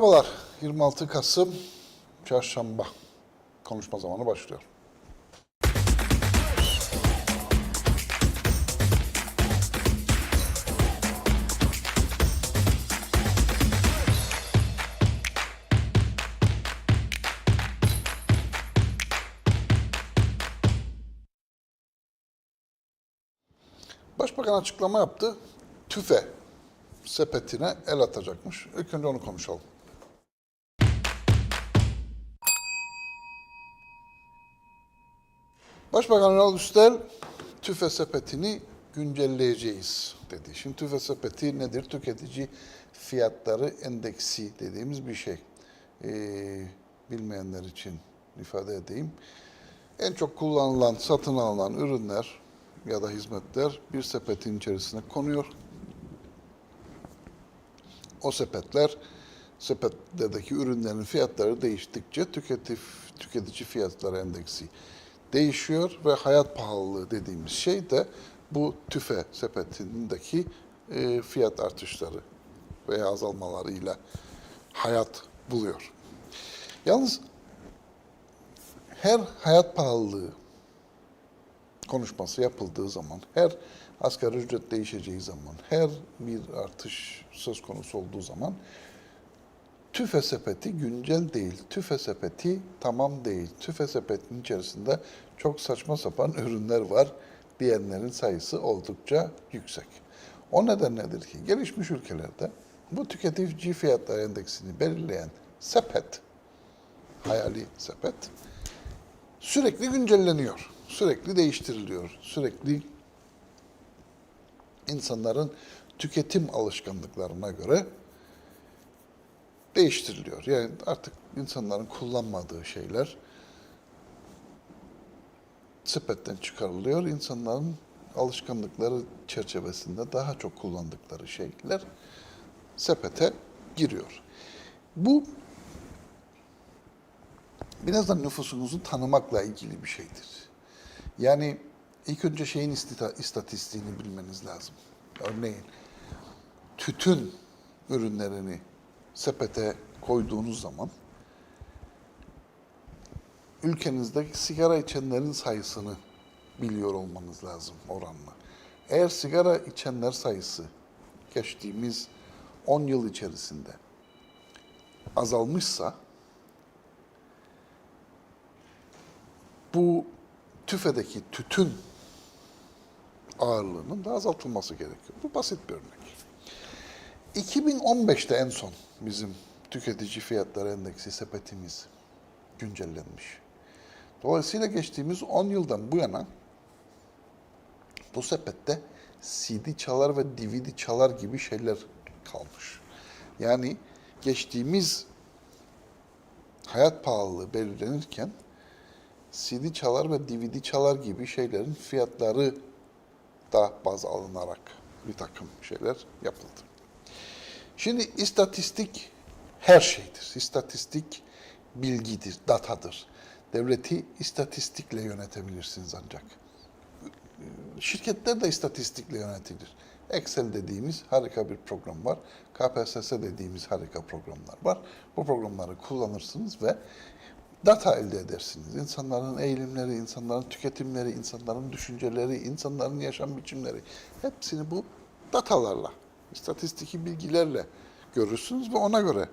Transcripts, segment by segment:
Merhabalar. 26 Kasım Çarşamba. Konuşma zamanı başlıyor. Başbakan açıklama yaptı. TÜFE sepetine el atacakmış. İlk önce onu konuşalım. Başbakan Ünal Üstel TÜFE sepetini güncelleyeceğiz dedi. Şimdi TÜFE sepeti nedir? Tüketici fiyatları endeksi dediğimiz bir şey. Ee, bilmeyenler için ifade edeyim. En çok kullanılan, satın alınan ürünler ya da hizmetler bir sepetin içerisine konuyor. O sepetler, sepetlerdeki ürünlerin fiyatları değiştikçe tüketici, tüketici fiyatları endeksi değişiyor ve hayat pahalılığı dediğimiz şey de bu tüfe sepetindeki e, fiyat artışları veya azalmalarıyla hayat buluyor. Yalnız her hayat pahalılığı konuşması yapıldığı zaman, her asgari ücret değişeceği zaman, her bir artış söz konusu olduğu zaman tüfe sepeti güncel değil, tüfe sepeti tamam değil, tüfe sepetinin içerisinde çok saçma sapan ürünler var diyenlerin sayısı oldukça yüksek. O neden nedir ki? Gelişmiş ülkelerde bu tüketici fiyatlar endeksini belirleyen sepet, hayali sepet, sürekli güncelleniyor, sürekli değiştiriliyor, sürekli insanların tüketim alışkanlıklarına göre değiştiriliyor. Yani artık insanların kullanmadığı şeyler sepetten çıkarılıyor. İnsanların alışkanlıkları çerçevesinde daha çok kullandıkları şeyler sepete giriyor. Bu biraz da nüfusunuzu tanımakla ilgili bir şeydir. Yani ilk önce şeyin istatistiğini bilmeniz lazım. Örneğin tütün ürünlerini sepete koyduğunuz zaman ülkenizdeki sigara içenlerin sayısını biliyor olmanız lazım oranla. Eğer sigara içenler sayısı geçtiğimiz 10 yıl içerisinde azalmışsa bu tüfedeki tütün ağırlığının da azaltılması gerekiyor. Bu basit bir örnek. 2015'te en son bizim tüketici fiyatları endeksi sepetimiz güncellenmiş. Dolayısıyla geçtiğimiz 10 yıldan bu yana bu sepette CD çalar ve DVD çalar gibi şeyler kalmış. Yani geçtiğimiz hayat pahalılığı belirlenirken CD çalar ve DVD çalar gibi şeylerin fiyatları da baz alınarak bir takım şeyler yapıldı. Şimdi istatistik her şeydir. İstatistik bilgidir, datadır. Devleti istatistikle yönetebilirsiniz ancak. Şirketler de istatistikle yönetilir. Excel dediğimiz harika bir program var. KPSS dediğimiz harika programlar var. Bu programları kullanırsınız ve data elde edersiniz. İnsanların eğilimleri, insanların tüketimleri, insanların düşünceleri, insanların yaşam biçimleri hepsini bu datalarla, istatistiki bilgilerle görürsünüz ve ona göre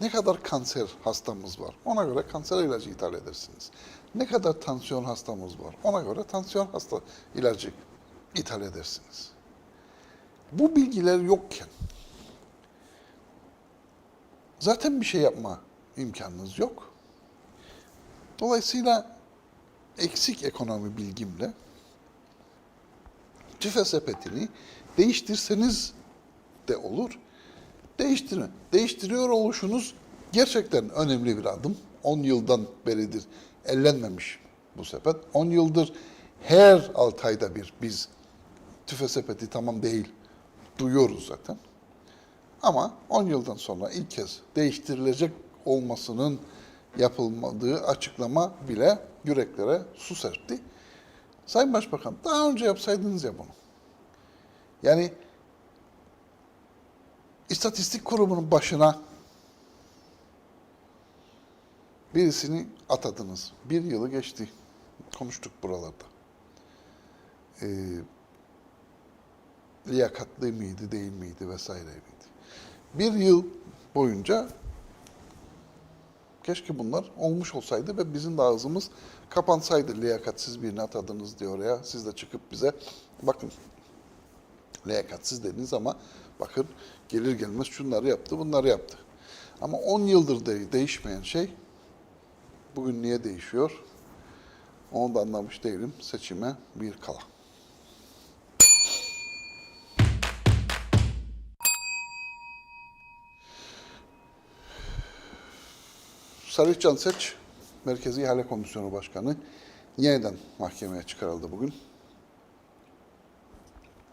ne kadar kanser hastamız var ona göre kanser ilacı ithal edersiniz. Ne kadar tansiyon hastamız var ona göre tansiyon hasta ilacı ithal edersiniz. Bu bilgiler yokken zaten bir şey yapma imkanınız yok. Dolayısıyla eksik ekonomi bilgimle tüfe sepetini değiştirseniz de olur. Değiştirin. Değiştiriyor oluşunuz gerçekten önemli bir adım. 10 yıldan beridir ellenmemiş bu sepet. 10 yıldır her 6 ayda bir biz tüfe sepeti tamam değil duyuyoruz zaten. Ama 10 yıldan sonra ilk kez değiştirilecek olmasının yapılmadığı açıklama bile yüreklere su serpti. Sayın Başbakan daha önce yapsaydınız ya bunu. Yani İstatistik kurumunun başına birisini atadınız. Bir yılı geçti. Konuştuk buralarda. Ee, liyakatli miydi, değil miydi vesaire miydi? Bir yıl boyunca keşke bunlar olmuş olsaydı ve bizim de ağzımız kapansaydı liyakatsiz birini atadınız diye oraya. Siz de çıkıp bize bakın liyakatsiz dediniz ama bakın gelir gelmez şunları yaptı, bunları yaptı. Ama 10 yıldır de değişmeyen şey bugün niye değişiyor? Onu da anlamış değilim. Seçime bir kala. Salih Canseç, Merkezi İhale Komisyonu Başkanı yeniden mahkemeye çıkarıldı bugün.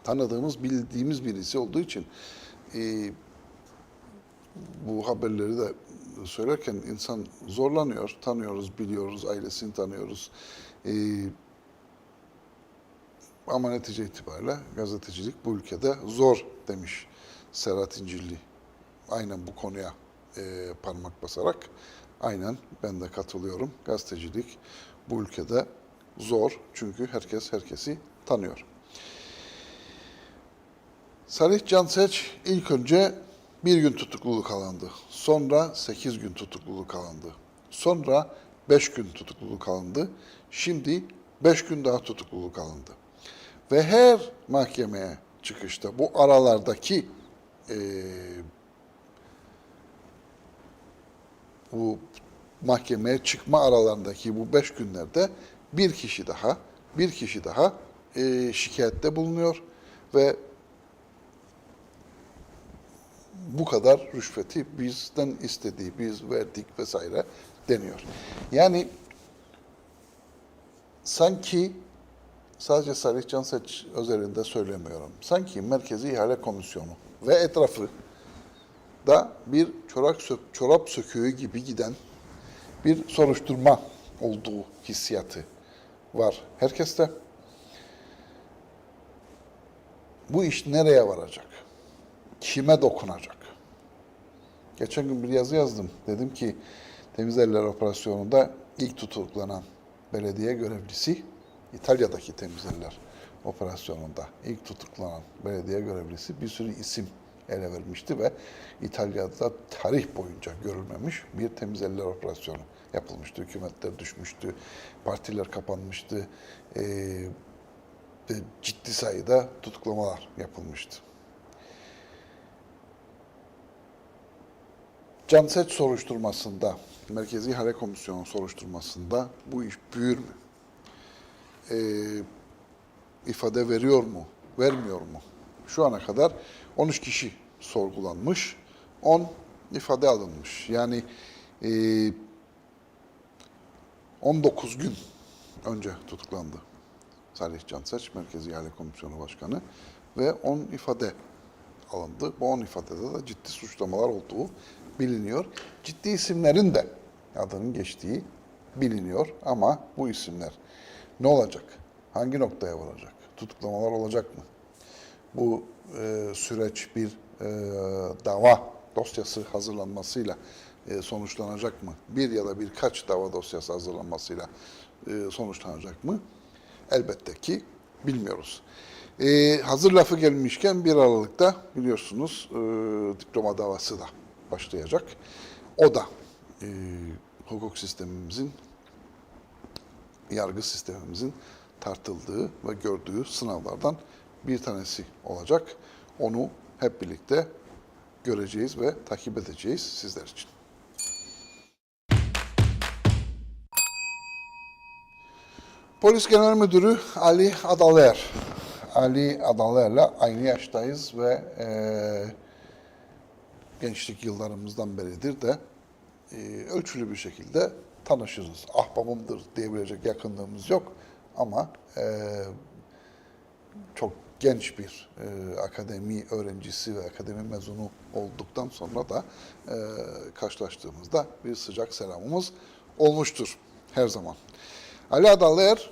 Tanıdığımız, bildiğimiz birisi olduğu için e, bu haberleri de söylerken insan zorlanıyor. Tanıyoruz, biliyoruz, ailesini tanıyoruz. E, ama netice itibariyle gazetecilik bu ülkede zor demiş Serhat İncilli. Aynen bu konuya e, parmak basarak. Aynen ben de katılıyorum. Gazetecilik bu ülkede zor çünkü herkes herkesi tanıyor. Salih Canseç ilk önce bir gün tutukluluk alındı. Sonra sekiz gün tutukluluk alındı. Sonra beş gün tutukluluk alındı. Şimdi beş gün daha tutukluluk alındı. Ve her mahkemeye çıkışta bu aralardaki eee bu mahkemeye çıkma aralarındaki bu beş günlerde bir kişi daha, bir kişi daha e, şikayette bulunuyor ve bu kadar rüşveti bizden istediği, biz verdik vesaire deniyor. Yani sanki sadece Salih Canseç özelinde söylemiyorum. Sanki Merkezi İhale Komisyonu ve etrafı da bir çorap, sök, çorap söküğü gibi giden bir soruşturma olduğu hissiyatı var herkeste. Bu iş nereye varacak? Kime dokunacak? Geçen gün bir yazı yazdım. Dedim ki Temiz Eller Operasyonu'nda ilk tutuklanan belediye görevlisi, İtalya'daki Temiz Eller Operasyonu'nda ilk tutuklanan belediye görevlisi bir sürü isim ele vermişti ve İtalya'da tarih boyunca görülmemiş bir temiz eller operasyonu yapılmıştı. Hükümetler düşmüştü, partiler kapanmıştı, ve ciddi sayıda tutuklamalar yapılmıştı. Canset soruşturmasında, Merkezi İhale Komisyonu soruşturmasında bu iş büyür mü? Ee, ifade veriyor mu, vermiyor mu? Şu ana kadar 13 kişi sorgulanmış, 10 ifade alınmış. Yani e, 19 gün önce tutuklandı Salih Canseç, Merkezi İhale Komisyonu Başkanı ve 10 ifade alındı. Bu 10 ifadede de ciddi suçlamalar olduğu biliniyor. Ciddi isimlerin de adının geçtiği biliniyor ama bu isimler ne olacak? Hangi noktaya varacak? Tutuklamalar olacak mı? Bu e, süreç bir e, dava dosyası hazırlanmasıyla e, sonuçlanacak mı? Bir ya da birkaç dava dosyası hazırlanmasıyla e, sonuçlanacak mı? Elbette ki bilmiyoruz. E, hazır lafı gelmişken 1 Aralık'ta biliyorsunuz e, diploma davası da başlayacak. O da e, hukuk sistemimizin, yargı sistemimizin tartıldığı ve gördüğü sınavlardan bir tanesi olacak. Onu hep birlikte göreceğiz ve takip edeceğiz sizler için. Polis Genel Müdürü Ali Adaler. Ali Adaler'le aynı yaştayız ve eee, gençlik yıllarımızdan beridir de eee, ölçülü bir şekilde tanışırız. Ahbabımdır diyebilecek yakınlığımız yok ama eee, çok genç bir e, akademi öğrencisi ve akademi mezunu olduktan sonra da e, karşılaştığımızda bir sıcak selamımız olmuştur her zaman. Ali Adaler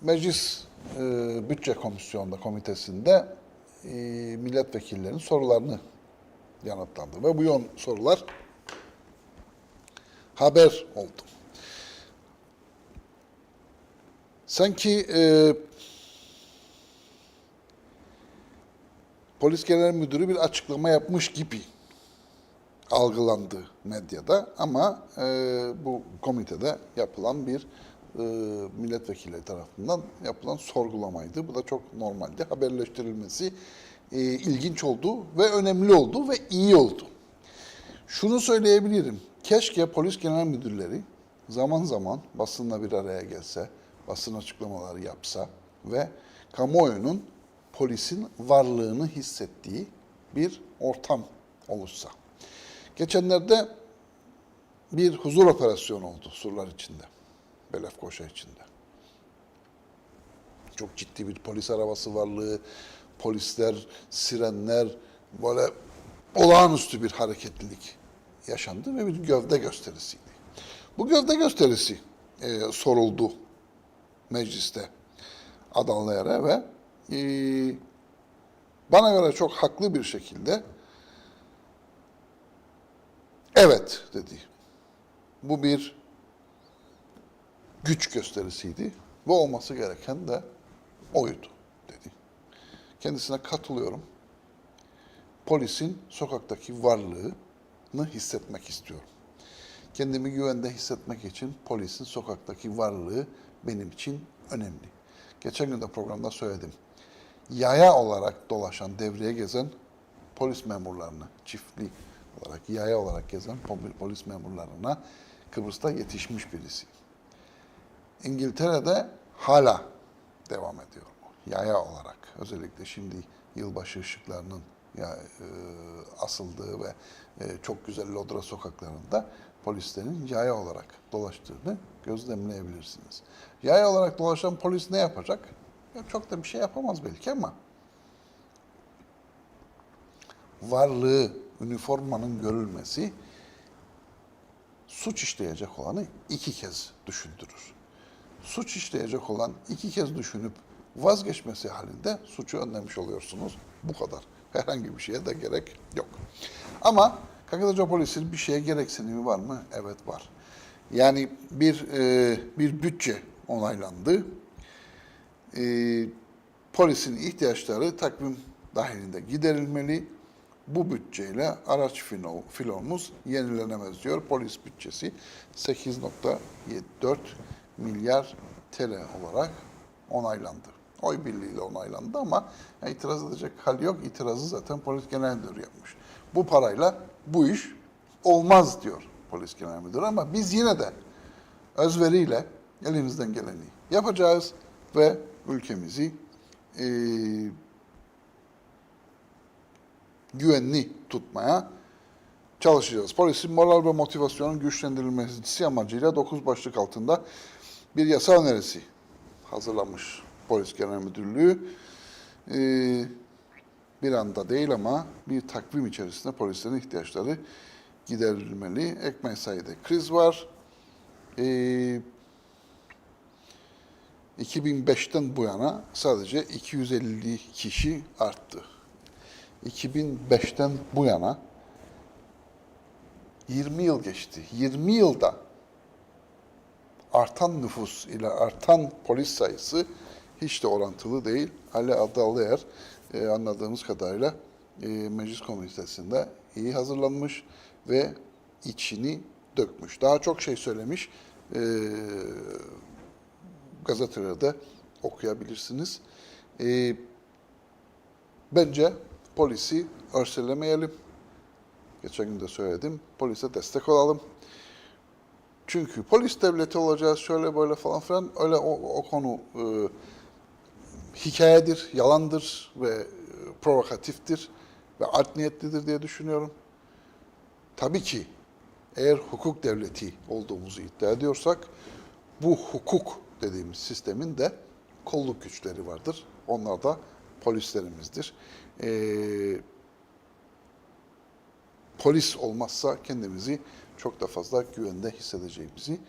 Meclis e, Bütçe Komisyonu'nda komitesinde e, milletvekillerinin sorularını yanıtlandı. Ve bu yon sorular haber oldu. Sanki e, polis genel müdürü bir açıklama yapmış gibi algılandı medyada ama e, bu komitede yapılan bir e, milletvekili tarafından yapılan sorgulamaydı. Bu da çok normaldi. Haberleştirilmesi e, ilginç oldu ve önemli oldu ve iyi oldu. Şunu söyleyebilirim. Keşke polis genel müdürleri zaman zaman basınla bir araya gelse, basın açıklamaları yapsa ve kamuoyunun polisin varlığını hissettiği bir ortam oluşsa. Geçenlerde bir huzur operasyonu oldu surlar içinde. Belefkoşa içinde. Çok ciddi bir polis arabası varlığı, polisler, sirenler, böyle olağanüstü bir hareketlilik yaşandı ve bir gövde gösterisiydi. Bu gövde gösterisi e, soruldu mecliste adaylara ve e, bana göre çok haklı bir şekilde evet dedi. Bu bir güç gösterisiydi ve olması gereken de oydu. Kendisine katılıyorum. Polisin sokaktaki varlığını hissetmek istiyorum. Kendimi güvende hissetmek için polisin sokaktaki varlığı benim için önemli. Geçen gün de programda söyledim. Yaya olarak dolaşan, devreye gezen polis memurlarını, çiftli olarak, yaya olarak gezen pol- polis memurlarına Kıbrıs'ta yetişmiş birisi. İngiltere'de hala devam ediyor. Yaya olarak. Özellikle şimdi yılbaşı ışıklarının ya, e, asıldığı ve e, çok güzel Lodra sokaklarında polislerin yaya olarak dolaştığını gözlemleyebilirsiniz. Yaya olarak dolaşan polis ne yapacak? Ya çok da bir şey yapamaz belki ama varlığı, üniformanın görülmesi suç işleyecek olanı iki kez düşündürür. Suç işleyecek olan iki kez düşünüp vazgeçmesi halinde suçu önlemiş oluyorsunuz. Bu kadar. Herhangi bir şeye de gerek yok. Ama Kakadaca Polisi'nin bir şeye gereksinimi var mı? Evet var. Yani bir e, bir bütçe onaylandı. E, polisin ihtiyaçları takvim dahilinde giderilmeli. Bu bütçeyle araç filo, filomuz yenilenemez diyor. Polis bütçesi 8.74 milyar TL olarak onaylandı. Oy birliğiyle onaylandı ama ya itiraz edecek hal yok. İtirazı zaten polis genel müdürü yapmış. Bu parayla bu iş olmaz diyor polis genel müdürü ama biz yine de özveriyle elimizden geleni yapacağız ve ülkemizi eee güvenli tutmaya çalışacağız. Polisin moral ve motivasyonun güçlendirilmesi amacıyla 9 başlık altında bir yasa önerisi hazırlamış Polis Genel Müdürlüğü. Ee, bir anda değil ama bir takvim içerisinde polislerin ihtiyaçları giderilmeli. Ek mesaide kriz var. Ee, 2005'ten bu yana sadece 250 kişi arttı. 2005'ten bu yana 20 yıl geçti. 20 yılda artan nüfus ile artan polis sayısı hiç de orantılı değil. Ali Adalıyer e, anladığımız kadarıyla e, meclis komitesinde iyi hazırlanmış ve içini dökmüş. Daha çok şey söylemiş. E, gazetelerde okuyabilirsiniz. E, bence polisi örselemeyelim. Geçen gün de söyledim. Polise destek olalım. Çünkü polis devleti olacağız şöyle böyle falan filan öyle o, o konu e, hikayedir, yalandır ve e, provokatiftir ve art niyetlidir diye düşünüyorum. Tabii ki eğer hukuk devleti olduğumuzu iddia ediyorsak bu hukuk dediğimiz sistemin de kolluk güçleri vardır. Onlar da polislerimizdir. Ee, polis olmazsa kendimizi çok da fazla güvende hissedeceğimizi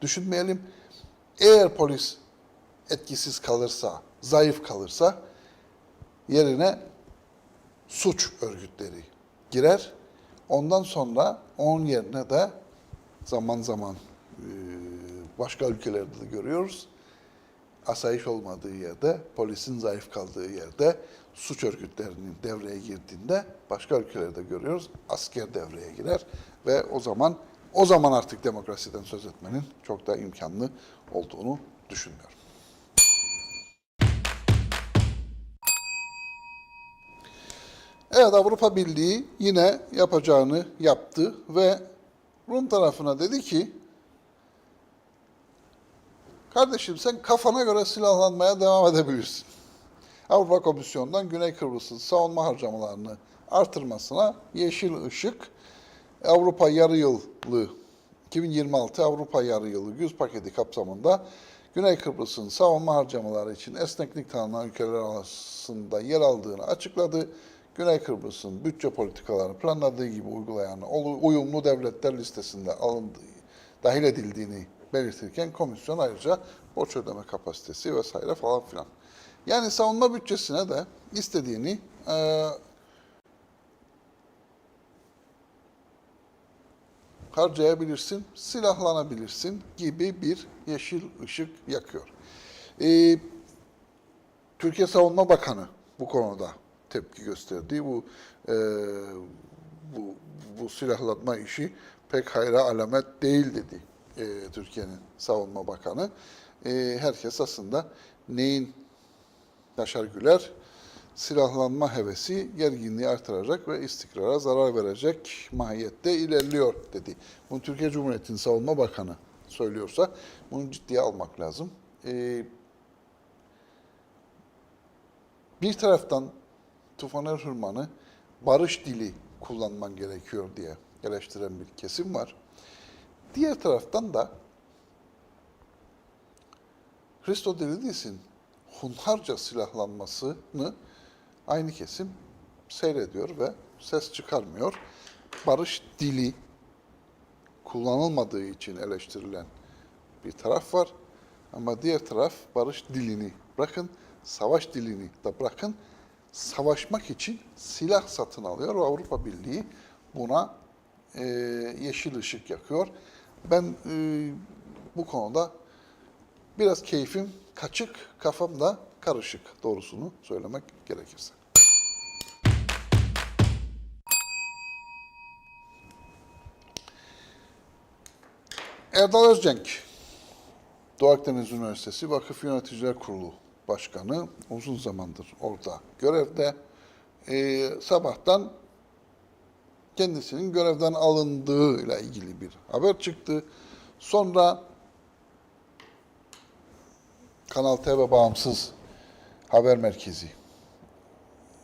düşünmeyelim. Eğer polis etkisiz kalırsa, zayıf kalırsa yerine suç örgütleri girer Ondan sonra onun yerine de zaman zaman e, başka ülkelerde de görüyoruz. Asayiş olmadığı yerde, polisin zayıf kaldığı yerde, suç örgütlerinin devreye girdiğinde başka ülkelerde görüyoruz. Asker devreye girer ve o zaman o zaman artık demokrasiden söz etmenin çok da imkanlı olduğunu düşünmüyorum. Evet Avrupa Birliği yine yapacağını yaptı ve Rum tarafına dedi ki kardeşim sen kafana göre silahlanmaya devam edebilirsin. Avrupa Komisyonu'ndan Güney Kıbrıs'ın savunma harcamalarını artırmasına yeşil ışık Avrupa yarı yılı 2026 Avrupa yarı yılı 100 paketi kapsamında Güney Kıbrıs'ın savunma harcamaları için esneklik tanınan ülkeler arasında yer aldığını açıkladı. Güney Kıbrıs'ın bütçe politikalarını planladığı gibi uygulayan uyumlu devletler listesinde alındığı, dahil edildiğini belirtirken komisyon ayrıca borç ödeme kapasitesi vesaire falan filan. Yani savunma bütçesine de istediğini eee harcayabilirsin, silahlanabilirsin gibi bir yeşil ışık yakıyor. Ee, Türkiye Savunma Bakanı bu konuda tepki gösterdi. Bu e, bu, bu silahlanma işi pek hayra alamet değil dedi e, Türkiye'nin Savunma Bakanı. E, herkes aslında neyin Yaşar Güler silahlanma hevesi gerginliği artıracak ve istikrara zarar verecek mahiyette ilerliyor dedi. Bunu Türkiye Cumhuriyeti'nin Savunma Bakanı söylüyorsa bunu ciddiye almak lazım. Ee, bir taraftan Tufaner Hırman'ı barış dili kullanman gerekiyor diye eleştiren bir kesim var. Diğer taraftan da Christodelidis'in hunharca silahlanmasını aynı kesim seyrediyor ve ses çıkarmıyor. Barış dili kullanılmadığı için eleştirilen bir taraf var. Ama diğer taraf barış dilini bırakın, savaş dilini de bırakın, savaşmak için silah satın alıyor Avrupa Birliği buna e, yeşil ışık yakıyor. Ben e, bu konuda biraz keyfim kaçık, kafam da karışık doğrusunu söylemek gerekirse. Erdal Özcenk, Doğu Akdeniz Üniversitesi Vakıf Yöneticiler Kurulu Başkanı uzun zamandır orada görevde. Ee, sabahtan kendisinin görevden alındığı ile ilgili bir haber çıktı. Sonra Kanal TV bağımsız haber merkezi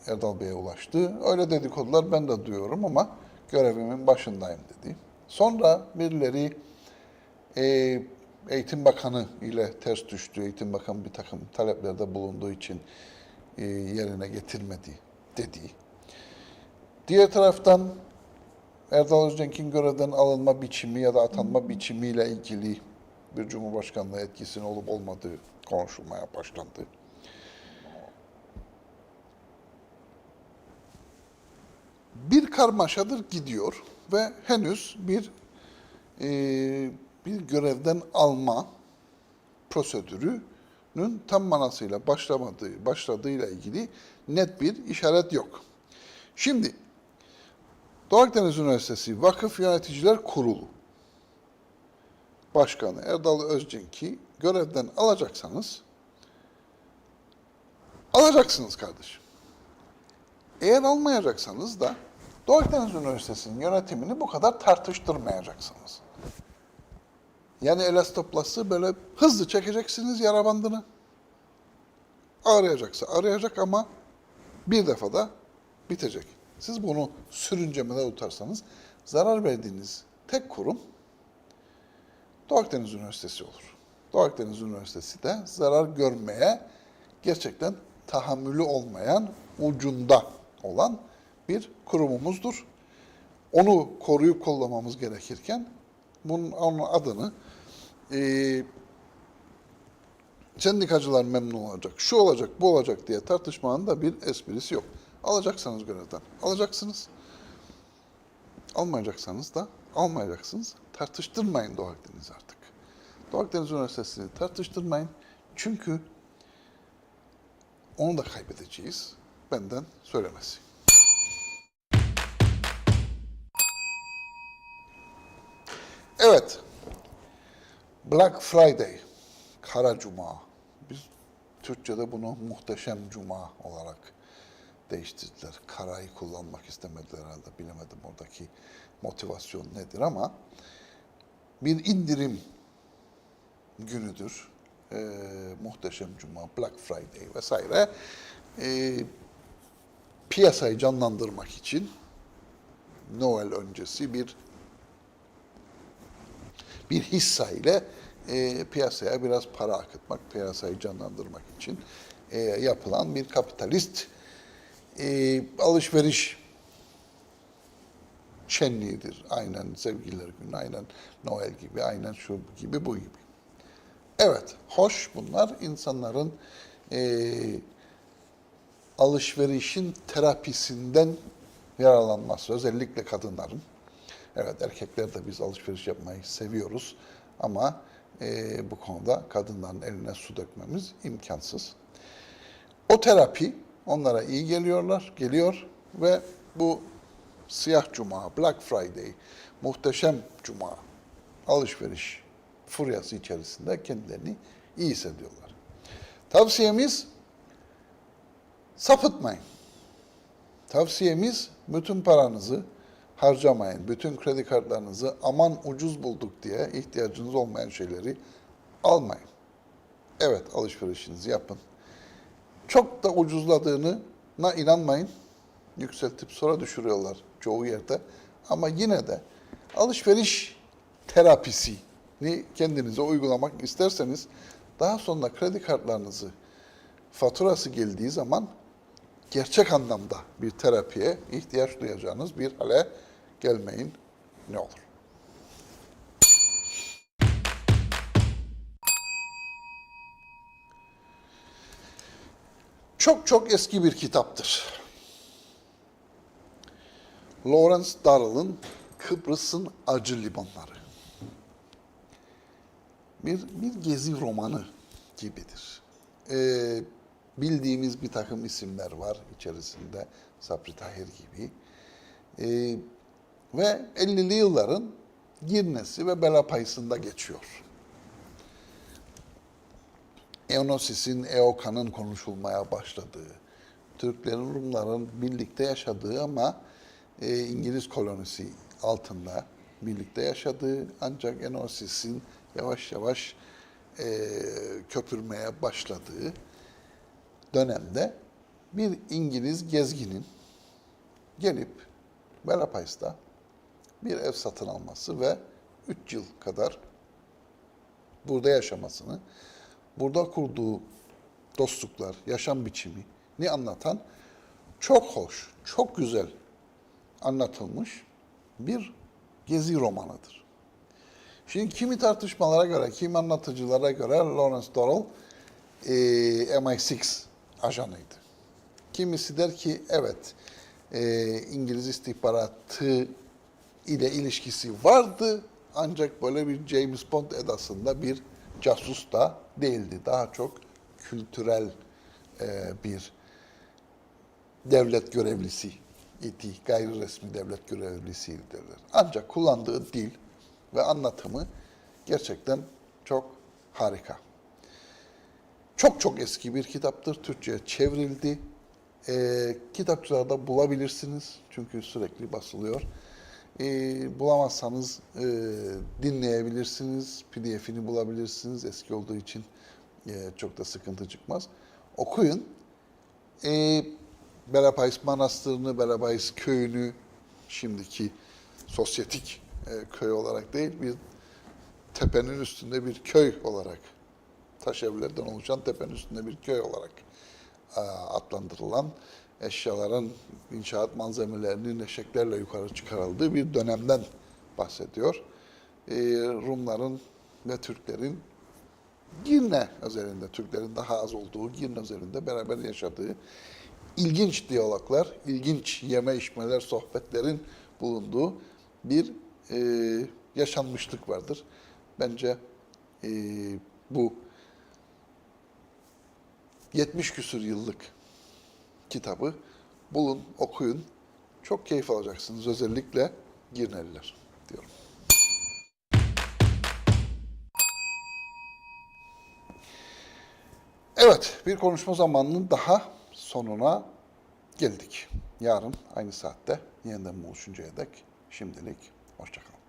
Erdal Bey'e ulaştı. Öyle dedikodular ben de duyuyorum ama görevimin başındayım dedi. Sonra birileri e, Eğitim Bakanı ile ters düştü. Eğitim Bakanı bir takım taleplerde bulunduğu için e, yerine getirmedi dedi. Diğer taraftan Erdal Özcenk'in görevden alınma biçimi ya da atanma biçimiyle ilgili bir Cumhurbaşkanlığı etkisinin olup olmadığı konuşulmaya başlandı. Bir karmaşadır gidiyor ve henüz bir e, bir görevden alma prosedürünün tam manasıyla başlamadığı, başladığıyla ilgili net bir işaret yok. Şimdi Doğu Akdeniz Üniversitesi Vakıf Yöneticiler Kurulu Başkanı Erdal Özcenk'i görevden alacaksanız alacaksınız kardeşim. Eğer almayacaksanız da Doğu Akdeniz Üniversitesi'nin yönetimini bu kadar tartıştırmayacaksınız. Yani elastoplasti böyle hızlı çekeceksiniz yara bandını. Arayacaksa arayacak ama bir defada bitecek. Siz bunu sürüncemede tutarsanız zarar verdiğiniz tek kurum Doğu Akdeniz Üniversitesi olur. Doğu Akdeniz Üniversitesi de zarar görmeye gerçekten tahammülü olmayan ucunda olan bir kurumumuzdur. Onu koruyup kollamamız gerekirken bunun onun adını eee sendikacılar memnun olacak, şu olacak, bu olacak diye tartışmanın da bir esprisi yok. Alacaksanız görevden, alacaksınız. Almayacaksanız da almayacaksınız. Tartıştırmayın Doğu Akdeniz artık. Doğu Akdeniz Üniversitesi'ni tartıştırmayın. Çünkü onu da kaybedeceğiz. Benden söylemesi. Evet. Black Friday. Kara Cuma. Biz Türkçe'de bunu muhteşem Cuma olarak değiştirdiler. Karayı kullanmak istemediler herhalde. Bilemedim oradaki motivasyon nedir ama bir indirim günüdür. Ee, muhteşem Cuma, Black Friday vesaire. Ee, piyasayı canlandırmak için Noel öncesi bir bir hissa ile e, piyasaya biraz para akıtmak, piyasayı canlandırmak için e, yapılan bir kapitalist e, alışveriş şenliğidir. Aynen sevgililer günü, aynen Noel gibi, aynen şu gibi, bu gibi. Evet, hoş bunlar insanların e, alışverişin terapisinden yararlanması, özellikle kadınların. Evet, erkekler de biz alışveriş yapmayı seviyoruz ama e, bu konuda kadınların eline su dökmemiz imkansız. O terapi onlara iyi geliyorlar, geliyor ve bu siyah cuma, Black Friday, muhteşem cuma alışveriş furyası içerisinde kendilerini iyi hissediyorlar. Tavsiyemiz sapıtmayın. Tavsiyemiz bütün paranızı harcamayın. Bütün kredi kartlarınızı aman ucuz bulduk diye ihtiyacınız olmayan şeyleri almayın. Evet alışverişinizi yapın. Çok da ucuzladığına inanmayın. Yükseltip sonra düşürüyorlar çoğu yerde. Ama yine de alışveriş terapisini kendinize uygulamak isterseniz daha sonra kredi kartlarınızı faturası geldiği zaman gerçek anlamda bir terapiye ihtiyaç duyacağınız bir hale gelmeyin ne olur. Çok çok eski bir kitaptır. Lawrence Darrell'ın Kıbrıs'ın Acı Limanları. Bir, bir gezi romanı gibidir. Ee, bildiğimiz bir takım isimler var içerisinde. Sabri Tahir gibi. Ee, ve 50'li yılların Girnesi ve Belapayısı'nda geçiyor. Eonosis'in, Eoka'nın konuşulmaya başladığı, Türklerin, Rumların birlikte yaşadığı ama e, İngiliz kolonisi altında birlikte yaşadığı ancak Eonosis'in yavaş yavaş e, köpürmeye başladığı dönemde bir İngiliz gezginin gelip Belapayıs'ta bir ev satın alması ve 3 yıl kadar burada yaşamasını, burada kurduğu dostluklar, yaşam biçimi ni anlatan çok hoş, çok güzel anlatılmış bir gezi romanıdır. Şimdi kimi tartışmalara göre, kimi anlatıcılara göre Lawrence Durrell e, MI6 ajanıydı. Kimisi der ki evet e, İngiliz istihbaratı ile ilişkisi vardı ancak böyle bir James Bond edasında bir casus da değildi. Daha çok kültürel e, bir devlet görevlisi idi, gayri resmi devlet görevlisiydi derler. Ancak kullandığı dil ve anlatımı gerçekten çok harika. Çok çok eski bir kitaptır. Türkçe'ye çevrildi. E, kitapçılarda bulabilirsiniz. Çünkü sürekli basılıyor. E, bulamazsanız e, dinleyebilirsiniz. PDF'ini bulabilirsiniz. Eski olduğu için e, çok da sıkıntı çıkmaz. Okuyun. E, Belapayız Manastırı'nı, Belapayız Köyü'nü şimdiki sosyetik e, köy olarak değil bir tepenin üstünde bir köy olarak taş evlerden oluşan tepenin üstünde bir köy olarak e, adlandırılan eşyaların inşaat malzemelerinin eşeklerle yukarı çıkarıldığı bir dönemden bahsediyor. E, Rumların ve Türklerin Girne özelinde, Türklerin daha az olduğu Girne özelinde beraber yaşadığı ilginç diyaloglar, ilginç yeme içmeler, sohbetlerin bulunduğu bir e, yaşanmışlık vardır. Bence e, bu 70 küsür yıllık kitabı bulun, okuyun. Çok keyif alacaksınız. Özellikle Girneliler diyorum. Evet, bir konuşma zamanının daha sonuna geldik. Yarın aynı saatte yeniden buluşuncaya dek şimdilik hoşçakalın.